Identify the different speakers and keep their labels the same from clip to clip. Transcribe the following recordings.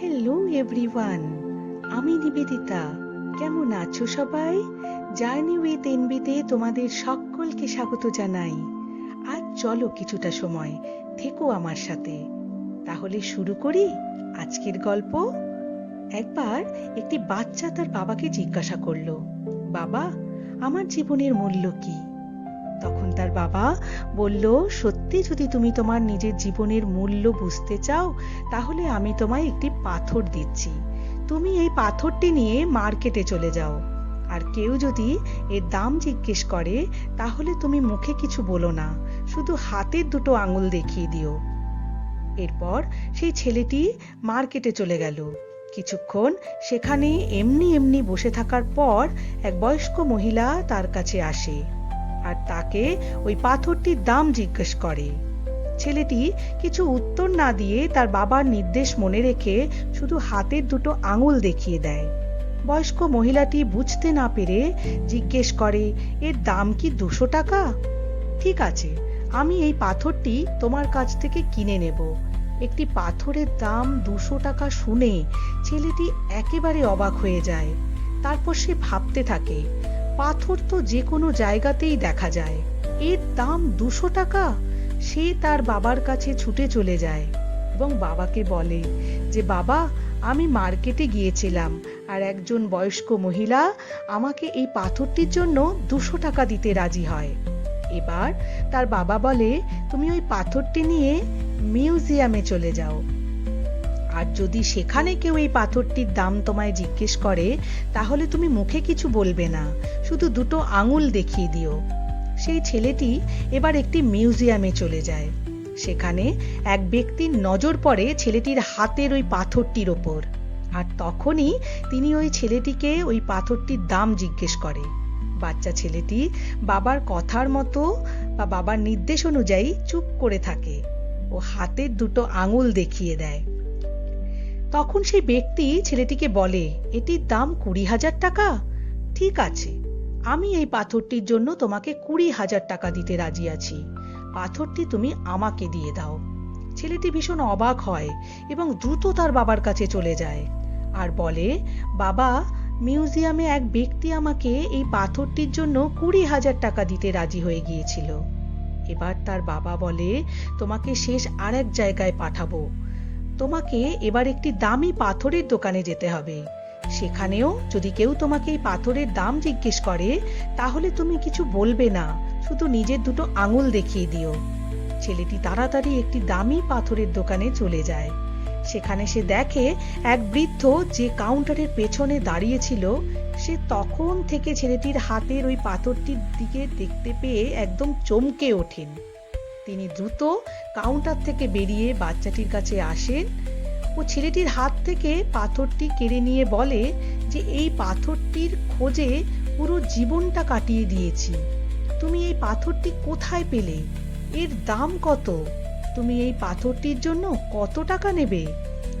Speaker 1: Hello everyone আমি নিবেদিতা। কেমন আছো সবাই? জার্নি উইথ এনবিতে তোমাদের সকলকে স্বাগত জানাই। আজ চলো কিছুটা সময় থেকো আমার সাথে। তাহলে শুরু করি আজকের গল্প? একবার একটি বাচ্চা তার বাবাকে জিজ্ঞাসা করল, বাবা, আমার জীবনের মূল্য কি? তখন তার বাবা বলল, সত্যি যদি তুমি তোমার নিজের জীবনের মূল্য বুঝতে চাও, তাহলে আমি তোমায় একটি পাথর দিচ্ছি। তুমি এই পাথরটি নিয়ে মার্কেটে চলে যাও। আর কেউ যদি এর দাম জিজ্ঞেস করে, তাহলে তুমি মুখে কিছু বলো না, শুধু হাতের দুটো আঙুল দেখিয়ে দিও। এরপর সেই ছেলেটি মার্কেটে চলে গেল। কিছুক্ষণ সেখানে এমনি এমনি বসে থাকার পর এক বয়স্ক মহিলা তার কাছে আসে। আর তাকে ওই পাথরটির দাম জিজ্ঞেস করে। ছেলেটি কিছু উত্তর না দিয়ে তার বাবার নির্দেশ মনে রেখে শুধু হাতের দুটো আঙুল দেখিয়ে দেয়। বয়স্ক মহিলাটি বুঝতে না পেরে জিজ্ঞেস করে, এর দাম কি দুশো টাকা? ঠিক আছে, আমি এই পাথরটি তোমার কাছ থেকে কিনে নেব। একটি পাথরের দাম দুশো টাকা শুনে ছেলেটি একেবারে অবাক হয়ে যায়। তারপর সে ভাবতে থাকে পাথর তো যে কোনো জায়গাতেই দেখা যায়। এর দাম দুশো টাকা? সে তার বাবার কাছে ছুটে চলে যায় এবং বাবাকে বলে যে, বাবা, আমি মার্কেটে গিয়েছিলাম আর একজন বয়স্ক মহিলা আমাকে এই পাথরটির জন্য দুশো টাকা দিতে রাজি হয়। এবার তার বাবা বলে, তুমি ওই পাথরটি নিয়ে মিউজিয়ামে চলে যাও। আর যদি সেখানে কেউ এই পাথরটির দাম তোমায় জিজ্ঞেস করে, তাহলে তুমি মুখে কিছু বলবে না। শুধু দুটো আঙুল দেখিয়ে দিও। সেই ছেলেটি এবার একটি মিউজিয়ামে চলে যায়। সেখানে এক ব্যক্তির নজর পড়ে ছেলেটির হাতের ওই পাথরটির ওপর। আর তখনই তিনি ওই ছেলেটিকে ওই পাথরটির দাম জিজ্ঞেস করে। বাচ্চা ছেলেটি বাবার কথার মতো বা বাবার নির্দেশ অনুযায়ী চুপ করে থাকে। ও হাতের দুটো আঙুল দেখিয়ে দেয়। তখন সেই ব্যক্তি ছেলেটিকে বলে, এটির দাম কুড়ি হাজার টাকা? ঠিক আছে, আমি এই পাথরটির জন্য তোমাকে কুড়ি হাজার টাকা দিতে রাজি আছি। পাথরটি তুমি আমাকে দিয়ে দাও। ছেলেটি ভীষণ অবাক হয় এবং দ্রুত তার বাবার কাছে চলে যায়। আর বলে, বাবা, মিউজিয়ামে এক ব্যক্তি আমাকে এই পাথরটির জন্য কুড়ি হাজার টাকা দিতে রাজি হয়ে গিয়েছিল। এবার তার বাবা বলে, তোমাকে শেষ আর এক জায়গায় পাঠাবো। তোমাকে এবার একটি দামি পাথরের দোকানে যেতে হবে। সেখানেও যদি কেউ তোমাকে এই পাথরের দাম জিজ্ঞেস করে, তাহলে তুমি কিছু বলবে না, শুধু নিজের দুটো আঙুল দেখিয়ে দিও। ছেলেটি তাড়াতাড়ি একটি দামি পাথরের দোকানে চলে যায়। সেখানে সে দেখে এক বৃদ্ধ যে কাউন্টারের পেছনে দাঁড়িয়েছিল, সে তখন থেকে ছেলেটির হাতের ওই পাথরটির দিকে দেখতে পেয়ে একদম চমকে ওঠেন। তিনি দ্রুত কাউন্টার থেকে বেরিয়ে বাচ্চাটির কাছে আসেন ও ছেলেটির হাত থেকে পাথরটি কেড়ে নিয়ে বলে যে, এই পাথরটির খোঁজে পুরো জীবনটা কাটিয়ে দিয়েছি। তুমি এই পাথরটি কোথায় পেলে? এর দাম কত? তুমি এই পাথরটির জন্য কত টাকা নেবে?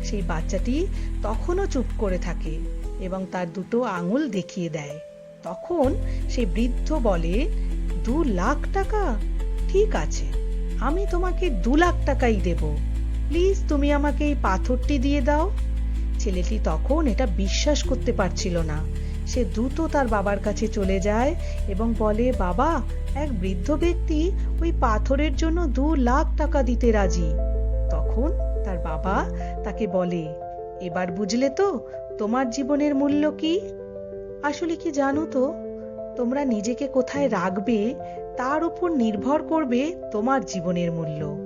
Speaker 1: সেই বাচ্চাটি তখনও চুপ করে থাকে এবং তার দুটো আঙুল দেখিয়ে দেয়। তখন সেই বৃদ্ধ বলে, দু লাখ টাকা? ঠিক আছে। আমি তোমাকে দু লাখ টাকাই দেব। প্লিজ তুমি আমাকে এই পাথরটি দিয়ে দাও। ছেলেটি তখন এটা বিশ্বাস করতে পারছিল না। সে দ্রুত তার বাবার কাছে চলে যায় এবং বলে, বাবা, এক বৃদ্ধ ব্যক্তি ওই পাথরের জন্য দু লাখ টাকা দিতে রাজি। তখন তার বাবা তাকে বলে, এবার বুঝলে তো, তোমার জীবনের মূল্য কি? আসলে কি জানো তো তোমরা নিজেকে কোথায় রাখবে, তার উপর নির্ভর করবে তোমার জীবনের মূল্য।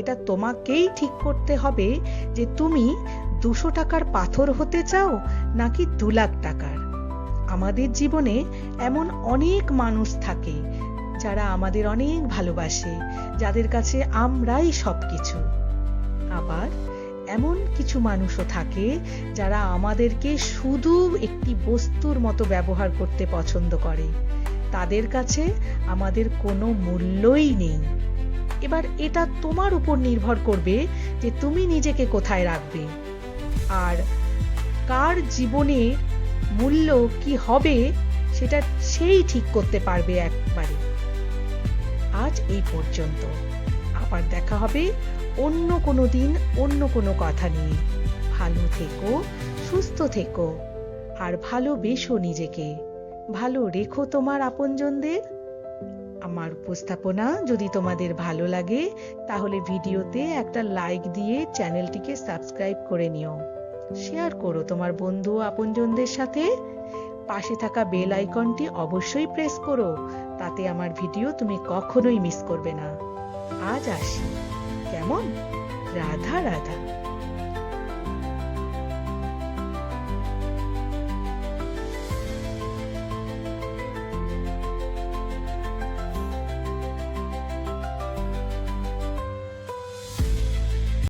Speaker 1: এটা তোমাকেই ঠিক করতে হবে যে তুমি দুশো টাকার পাথর হতে চাও নাকি দু লাখ টাকার। আমাদের জীবনে এমন অনেক মানুষ থাকে যারা আমাদের অনেক ভালোবাসে, যাদের কাছে আমরাই সবকিছু। আবার এমন কিছু মানুষও থাকে যারা আমাদেরকে শুধু একটি বস্তুর মতো ব্যবহার করতে পছন্দ করে। তাদের কাছে আমাদের কোনো মূল্যই নেই। এবার এটা তোমার উপর নির্ভর করবে যে তুমি নিজেকে কোথায় রাখবে। আর কার জীবনে মূল্য কি হবে সেটা সেই ঠিক করতে পারবে একবারে। আজ এই পর্যন্ত। আবার দেখা হবে অন্য কোনো দিন, অন্য কোনো কথা নিয়ে। ভালো থেকো, সুস্থ থেকো, আর ভালোবেসো নিজেকে। ভালো রেখো তোমার আপনজনদের। আমার উপস্থাপনা যদি তোমাদের ভালো লাগে, তাহলে ভিডিওতে একটা লাইক দিয়ে চ্যানেলটিকে সাবস্ক্রাইব করে নিও। শেয়ার করো তোমার বন্ধু আপনজনদের সাথে। পাশে থাকা বেল আইকনটি অবশ্যই প্রেস করো, তাতে আমার ভিডিও তুমি কখনোই মিস করবে না। আজ আসি। কেমন? রাধা রাধা।